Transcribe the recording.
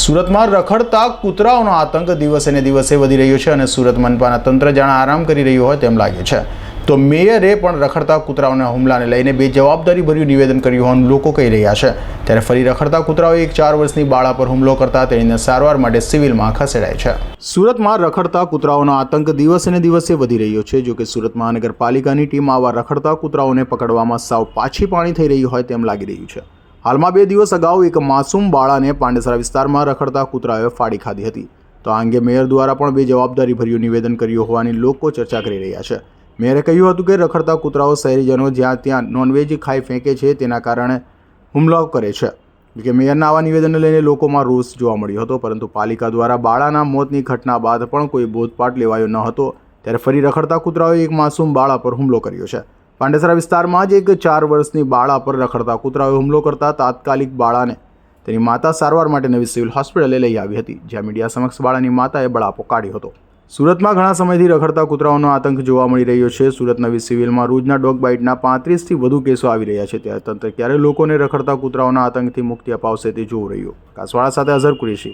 સુરતમાં રખડતા કૂતરાઓનો આતંક દિવસે ને દિવસે વધી રહ્યો છે અને સુરત મનપાના તંત્ર જાણે આરામ કરી રહ્યું હોય તેમ લાગે છે. તો મેયરે પણ રખડતા કૂતરાઓના હુમલાને લઈને બે જવાબદારીભર્યું નિવેદન કર્યું હોવાનું લોકો કહી રહ્યા છે. ત્યારે ફરી રખડતા કૂતરાઓએ એક ચાર વર્ષની બાળા પર હુમલો કરતા તેણીને સારવાર માટે સિવિલમાં ખસેડાય છે. સુરતમાં રખડતા કૂતરાઓનો આતંક દિવસે ને દિવસે વધી રહ્યો છે. જો કે સુરત મહાનગરપાલિકાની ટીમ આવા રખડતા કૂતરાઓને પકડવામાં સાવ પાછી પાણી થઈ રહી હોય તેમ લાગી રહ્યું છે. હાલમાં બે દિવસ અગાઉ એક માસૂમ બાળાને પાંડેસરા વિસ્તારમાં રખડતા કૂતરાએ ફાડી ખાધી હતી. તો આ અંગે મેયર દ્વારા પણ બે જવાબદારીભર્યું નિવેદન કર્યું હોવાની લોકો ચર્ચા કરી રહ્યા છે. મેયરે કહ્યું હતું કે રખડતા કૂતરાઓ શહેરીજનો જ્યાં ત્યાં નોનવેજ ખાઈ ફેંકે છે તેના કારણે હુમલાઓ કરે છે. કે મેયરના આવા નિવેદનને લઈને લોકોમાં રોષ જોવા મળ્યો હતો, પરંતુ પાલિકા દ્વારા બાળાના મોતની ઘટના બાદ પણ કોઈ બોધપાઠ લેવાયો ન હતો. ત્યારે ફરી રખડતા કૂતરાઓએ એક માસૂમ બાળા પર હુમલો કર્યો છે. પાંડેસરા વિસ્તારમાં જ એક ચાર વર્ષની બાળા પર રખડતા કૂતરાઓએ હુમલો કરતા તાત્કાલિક બાળાને તેની માતા સારવાર માટે નવી સિવિલ હોસ્પિટલે લઈ આવી હતી, જ્યાં મીડિયા સમક્ષ બાળાની માતાએ બળાપો કાઢ્યો હતો. સુરતમાં ઘણા સમયથી રખડતા કૂતરાઓનો આતંક જોવા મળી રહ્યો છે. સુરત નવી સિવિલમાં રોજના ડોગ બાઇટના પાંત્રીસથી વધુ કેસો આવી રહ્યા છે. ત્યારે તંત્ર ક્યારે લોકોને રખડતા કૂતરાઓના આતંકથી મુક્તિ અપાવશે તે જોવું રહ્યું. કાસવાળા સાથે અઝર કુરેશી.